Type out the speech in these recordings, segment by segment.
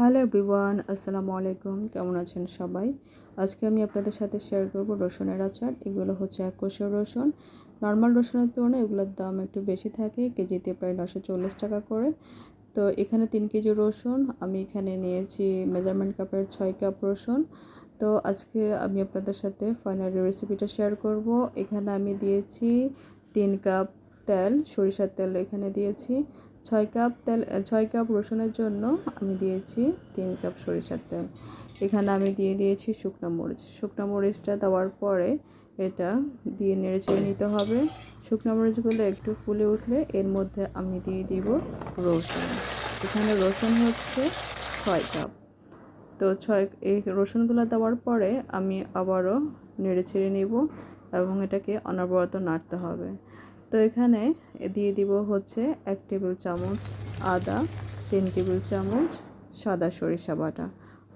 Hello everyone, আসসালামু আলাইকুম। কেমন আছেন সবাই? আজকে আমি আপনাদের সাথে শেয়ার করব রসুনের আচার। এগুলো হচ্ছে এক কোষের রসুন। নর্মাল রসুনের তুলনায় এগুলোর দাম একটু বেশি থাকে, কেজিতে প্রায় নশো চল্লিশ টাকা করে। তো এখানে তিন কেজি রসুন, আমি এখানে নিয়েছি মেজারমেন্ট কাপের ছয় কাপ রসুন। তো আজকে আমি আপনাদের সাথে ফাইনাল রেসিপিটা শেয়ার করব। এখানে আমি দিয়েছি তিন কাপ তেল, সরিষার তেল এখানে দিয়েছি। ছয় কাপ তেল ছয় কাপ রসুনের জন্য আমি দিয়েছি তিন কাপ সরিষার তেল। এখানে আমি দিয়ে দিয়েছি শুকনো মরিচ। শুকনো মরিচটা দেওয়ার পরে এটা দিয়ে নেড়ে নিতে হবে। শুকনো মরিচগুলো একটু ফুলে উঠলে এর মধ্যে আমি দিয়ে দিব রসুন। এখানে রসুন হচ্ছে ছয় কাপ। তো ছয়, এই রসুনগুলো দেওয়ার পরে আমি আবারও নেড়ে ছেড়ে নিব এবং এটাকে অনবরত নাড়তে হবে। তো এখানে দিয়ে দিব হচ্ছে এক টেবিল চামচ আদা, তিন টেবিল চামচ সাদা সরিষা বাটা।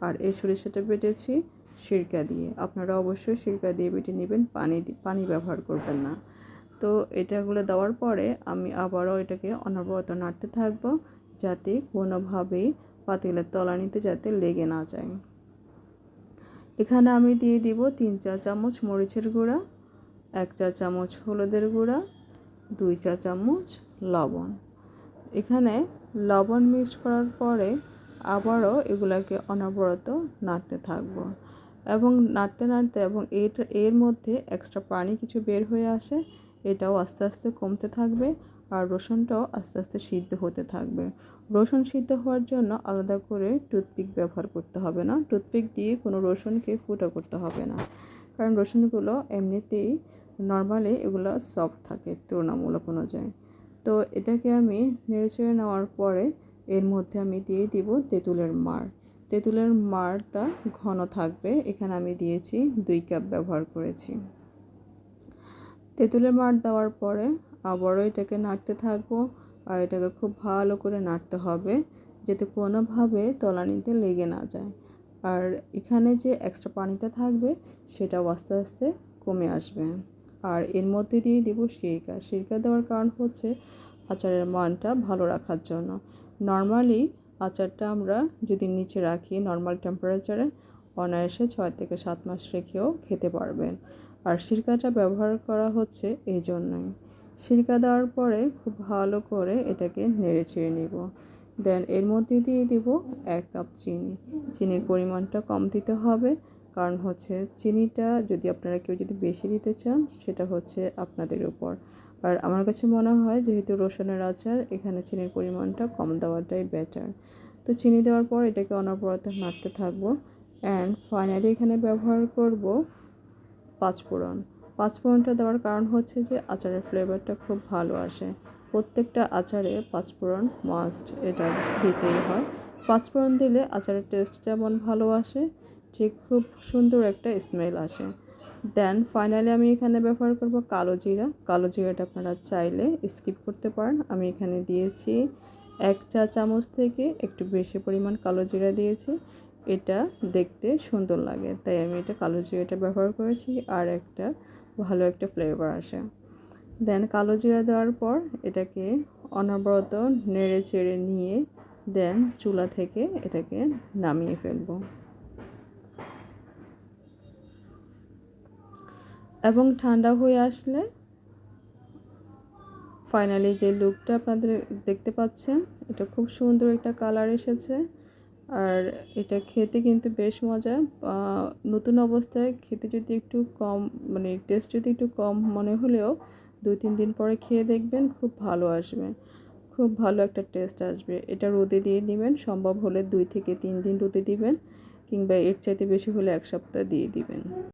আর এই সরিষাটা বেটেছি সিরকা দিয়ে। আপনারা অবশ্যই সিরকা দিয়ে বেটে নেবেন, পানি পানি ব্যবহার করবেন না। তো এটাগুলো দেওয়ার পরে আমি আবারও এটাকে অনবরত নাড়তে থাকব যাতে কোনোভাবেই পাতিলের তলানিতে যাতে লেগে না যায়। এখানে আমি দিয়ে দিব তিন চা চামচ মরিচের গুঁড়া, এক চা চামচ হলুদের গুঁড়া দুই চা চামচ লবণ। এখানে লবণ মিক্সড করার পরে আবারও এগুলাকে অনবরত নাড়তে থাকব এবং নাড়তে নাড়তে এবং এটা, এর মধ্যে এক্সট্রা পানি কিছু বের হয়ে আসে, এটাও আস্তে আস্তে কমতে থাকবে আর রসুনটাও আস্তে আস্তে সিদ্ধ হতে থাকবে। রসুন সিদ্ধ হওয়ার জন্য আলাদা করে টুথপিক ব্যবহার করতে হবে না। টুথপিক দিয়ে কোনো রসুনকে ফুটো করতে হবে না। কারণ রসুনগুলো এমনিতেই নর্মালি এগুলো সফট থাকে, তুলনামূলক অনুযায়ী। তো এটাকে আমি নেড়েচেড়ে নেওয়ার পরে এর মধ্যে আমি দিয়ে দিব তেঁতুলের মার তেঁতুলের মারটা ঘন থাকবে, এখানে আমি দিয়েছি দুই কাপ ব্যবহার করেছি। তেঁতুলের মার দেওয়ার পরে আবারও এটাকে নাড়তে থাকব, আর এটাকে খুব ভালো করে নাড়তে হবে, যাতে কোনোভাবে তলানিতে লেগে না যায়। আর এখানে যে এক্সট্রা পানিটা থাকবে, সেটাও আস্তে আস্তে কমে আসবে। আর এর মধ্যে দিয়ে দিব সিরকা। সিরকা দেওয়ার কারণ হচ্ছে আচারের মানটা ভালো রাখার জন্য। নর্মালি আচারটা আমরা যদি নিচে রাখি নর্মাল টেম্পারেচারে অনায়াসে ছয় থেকে সাত মাস রেখেও খেতে পারবেন। আর সিরকাটা ব্যবহার করা হচ্ছে এই জন্যই সিরকা দেওয়ার পরে খুব ভালো করে এটাকে নেড়ে চেড়ে নেব। দেন এর মধ্যে দিয়ে দিব এক কাপ চিনি। চিনির পরিমাণটা কম দিতে হবে। কারণ হচ্ছে চিনিটা যদি আপনারা কেউ যদি বেশি দিতে চান, সেটা হচ্ছে আপনাদের উপর। আর আমার কাছে মনে হয় যেহেতু রসুনের আচার, এখানে চিনির পরিমাণটা কম দেওয়াটাই বেটার তো চিনি দেওয়ার পর এটাকে অনবরত নাড়তে থাকব। অ্যান্ড ফাইনালি এখানে ব্যবহার করব পাঁচফোড়ন। পাঁচফোড়নটা দেওয়ার কারণ হচ্ছে যে আচারের ফ্লেভারটা খুব ভালো আসে। প্রত্যেকটা আচারে পাঁচফোড়ন মাস্ট এটা দিতেই হয়। পাঁচফোড়ন দিলে আচারের টেস্ট যেমন ভালো আসে ঠিক খুব সুন্দর একটা স্মেল আসে। দেন ফাইনালি আমি এখানে ব্যবহার করব কালো জিরা। কালো জিরাটা আপনারা চাইলে স্কিপ করতে পারেন। আমি এখানে দিয়েছি এক চা চামচ থেকে একটু বেশি পরিমাণ কালো জিরা দিয়েছি। এটা দেখতে সুন্দর লাগে, তাই আমি এটা কালো জিরাটা ব্যবহার করেছি আর একটা ভালো একটা ফ্লেভার আসে। দেন কালো জিরা দেওয়ার পর এটাকে অনবরত নেড়ে চেড়ে নিয়ে দেন চুলা থেকে এটাকে নামিয়ে ফেলব। এবং ঠান্ডা হয়ে আসলে ফাইনালি যে লুকটা আপনাদের দেখতে পাচ্ছেন, এটা খুব সুন্দর একটা কালার এসেছে। আর এটা খেতে কিন্তু বেশ মজা। নতুন অবস্থায় খেতে যদি একটু কম মানে টেস্ট যদি একটু কম মনে হলেও দুই তিন দিন পরে খেয়ে দেখবেন, খুব ভালো আসবে। খুব ভালো একটা টেস্ট আসবে। এটা রোদে দিয়ে দিবেন, সম্ভব হলে দুই থেকে তিন দিন রোদে দিবেন, কিংবা এর চাইতে বেশি হলে এক সপ্তাহ দিয়ে দিবেন।